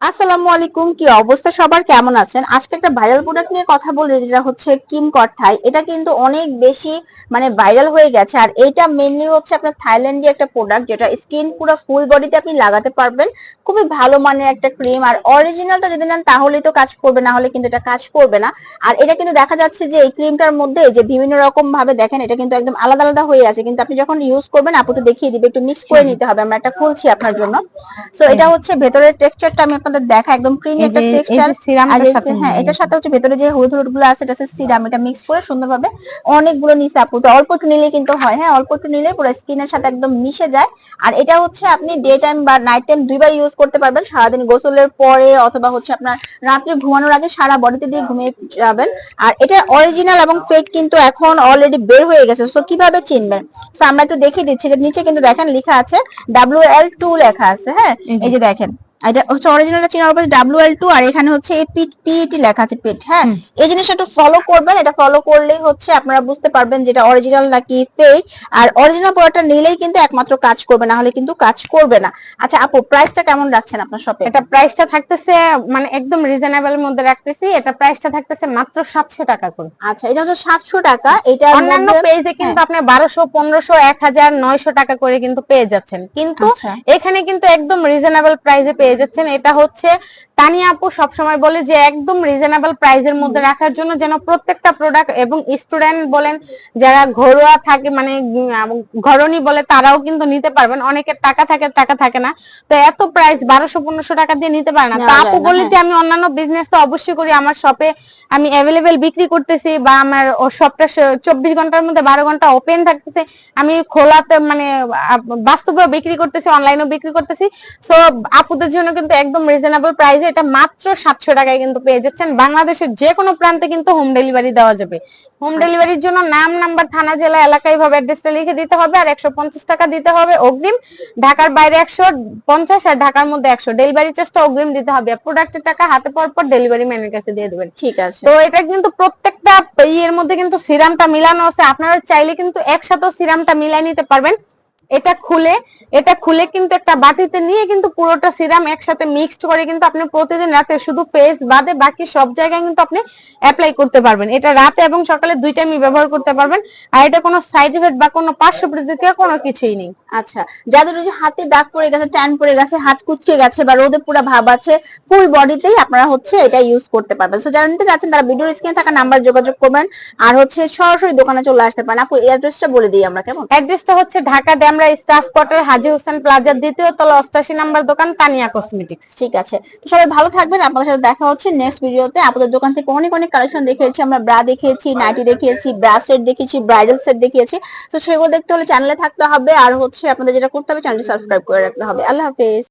আসসালামু আলাইকুম কি অবস্থা? সবার কেমন আছেন? আজকে একটা ভাইরাল প্রোডাক্ট নিয়ে কথা বলি যেটা হচ্ছে কিম কটথাই এটা কিন্তু অনেক বেশি মানে ভাইরাল হয়ে গেছে। আর এটা মেনলি হচ্ছে আপনার থাইল্যান্ডে একটা প্রোডাক্ট যেটা স্কিন পুরো ফুল বডিতে আপনি লাগাতে পারবেন। খুবই ভালো মানের একটা ক্রিম আর অরিজিনালটা যদি নেন তাহলেই তো কাজ করবে না হলে কিন্তু এটা কাজ করবে না। আর এটা কিন্তু দেখা যাচ্ছে যে এই ক্রিমটার মধ্যে যে বিভিন্ন রকম ভাবে দেখেন এটা কিন্তু একদম আলাদা আলাদা হয়ে আছে। কিন্তু আপনি যখন ইউজ করবেন আপু তো দেখিয়ে দিবে একটু মিক্স করে নিতে হবে। আমরা একটা খুলছি আপনার জন্য। সো এটা হচ্ছে ভেতরের টেক্সচারটা আমি আপনাদের দেখা একদম ক্রিমি একটা টেক্সচার আর সাথে হ্যাঁ এটার সাথে হচ্ছে ভেতরে যে হলুদ হলুদগুলো আছে এটা হচ্ছে সিরাম এটা মিক্স করে সুন্দরভাবে অনেকগুলো নিচে আপু তো অল্প একটু নিলে কিন্তু হয়। হ্যাঁ অল্প একটু নিলে পুরো স্কিনের সাথে একদম মিশে যায়। আর এটা হচ্ছে আপনি ডে টাইম বা নাইট টাইম দুইবার ইউজ করতে পারবেন। সারাদিন গোসলের পরে অথবা হচ্ছে আপনার রাত্রে ঘুমানোর আগে সারা বডিতে দিয়ে ঘুমিয়ে যাবেন। আর এটা অরিজিনাল এবং ফেক কিন্তু এখন অলরেডি বের হয়ে গেছে। সো কীভাবে চিনবেন? তো আমরা একটু দেখিয়ে দিচ্ছি। যে নিচে কিন্তু দেখেন লেখা আছে ডাব্লিউ এল টু লেখা আছে। হ্যাঁ এই যে দেখেন। এটা হচ্ছে অরিজিনালটা চিনার উপরে ডাব্লিউ এল টু আর এখানে হচ্ছে পিইটি লেখা আছে পিট হ্যাঁ? এই জিনিসটা একটু ফলো করবেন এটা ফলো করলেই হচ্ছে আপনারা বুঝতে পারবেন যেটা অরিজিনাল নাকি ফেক আর অরিজিনাল প্রোডাক্টটা নিলেই কিন্তু একমাত্র কাজ করবে না হলে কিন্তু কাজ করবে না। আচ্ছা আপু প্রাইসটা কেমন রাখছেন আপনার শপে এটা প্রাইসটা থাকতেছে মানে একদম রিজনেবল মধ্যে রাখতেছি এটা প্রাইসটা থাকতেছে মাত্র সাতশো টাকা করে। আচ্ছা এটা হচ্ছে সাতশো টাকা এটার অন্যান্য পেজে কিন্তু আপনি বারোশো পনেরোশো এক হাজার নয়শো টাকা করে কিন্তু পেয়ে যাচ্ছেন। কিন্তু আচ্ছা। এখানে কিন্তু একদম রিজনেবল প্রাইসে পেয়ে যাচ্ছেন। এটা হচ্ছে তানিয়া আপু সবসময় বলে যে একদম রিজনেবল প্রাইসের মধ্যে রাখার জন্য যেন প্রত্যেকটা প্রোডাক্ট এবং স্টুডেন্ট বলেন যারা ঘরোয়া থাকে মানে ঘরনি বলে তারাও কিন্তু নিতে পারবেন। অনেকের টাকা থাকে টাকা থাকে না। তো এত প্রাইস বারোশো পনেরোশো টাকা দিয়ে নিতে পারে না। তো আপু বলে। যে আমি অন্যান্য বিজনেস তো অবশ্যই করি। আমার শপে আমি অ্যাভেলেবেল বিক্রি করতেছি বা আমার শপটা চব্বিশ ঘণ্টার মধ্যে বারো ঘণ্টা ওপেন থাকতেছে। আমি খোলাতে মানে আহ, বাস্তবে বিক্রি করতেছি অনলাইনেও বিক্রি করতেছি। সো আপুদের জন্য কিন্তু একদম রিজনেবল প্রাইসে এটা মাত্র সাতশো টাকায় কিন্তু পেয়ে যাচ্ছেন। বাংলাদেশের যে কোনো প্রান্তে কিন্তু হোম ডেলিভারি দেওয়া যাবে। হোম ডেলিভারির জন্য নাম নাম্বার থানা জেলা এলাকা এইভাবে অ্যাড্রেসটা লিখে দিতে হবে আর একশো পঞ্চাশ টাকা দিতে হবে অগ্রিম। ঢাকার বাইরে একশো পঞ্চাশ আর ঢাকার মধ্যে একশো। ডেলিভারি চার্জটা অগ্রিম দিতে হবে। প্রোডাক্টের টাকা হাতে পর পর ডেলিভারি ম্যানের কাছে দিয়ে দেবেন। ঠিক আছে। তো এটা কিন্তু প্রত্যেকটা ইয়ের মধ্যে কিন্তু সিরামটা মিলানো আছে। আপনারা চাইলে কিন্তু একসাথেও সিরামটা মিলাই নিতে পারবেন। এটা খুলে এটা খুলে কিন্তু একটা বাটিতে নিয়ে কিন্তু পুরোটা সিরাম একসাথে মিক্সড করে কিন্তু আপনি প্রতিদিন রাতে শুধু ফেস বাদে বাকি সব জায়গায় কিন্তু আপনি অ্যাপ্লাই করতে পারবেন। এটা রাতে এবং সকালে দুই টাইমই ব্যবহার করতে পারবেন। আর এটা কোনো সাইড ইফেক্ট বা কোনো পার্শ্ব প্রতিক্রিয়া কোনো কিছুই নেই। আচ্ছা যাদের ওই যে হাতে দাগ পড়ে গেছে ট্যান পড়ে গেছে হাত কুচকে গেছে বা রোদে পুরো ভাব আছে ফুল বডিতেই আপনারা হচ্ছে এটা ইউজ করতে পারবেন। সো যারা নিতে চাচ্ছেন তারা ভিডিওর স্ক্রিনে থাকা নাম্বার যোগাযোগ করবেন। আর হচ্ছে সরাসরি দোকানে চলে আসতে পারেন। আপু অ্যাড্রেসটা বলে দিই আমরা কেমন? অ্যাড্রেসটা হচ্ছে ঢাকা ড্যামরা স্টাফ কোয়ার্টার হাজি হোসেন প্লাজার দ্বিতীয় তলা অষ্টাশি নাম্বার দোকান তানিয়া কসমেটিক্স ঠিক আছে। তো সবাই ভালো থাকবেন। আপনাদের সাথে দেখা হচ্ছে নেক্সট ভিডিওতে আপনাদের দোকান থেকে অনেক অনেক কালেকশন দেখিয়েছি। আমরা ব্রা দেখিয়েছি নাইটি দেখিয়েছি ব্রা সেট দেখিয়েছি ব্রাইডাল সেট দেখিয়েছি। তো সেগুলো দেখতে হলে চ্যানেলে থাকতে হবে। আর হচ্ছে আপনাদের যেটা করতে হবে চ্যানেলটি সাবস্ক্রাইব করে রাখতে হবে। আল্লাহ হাফেজ।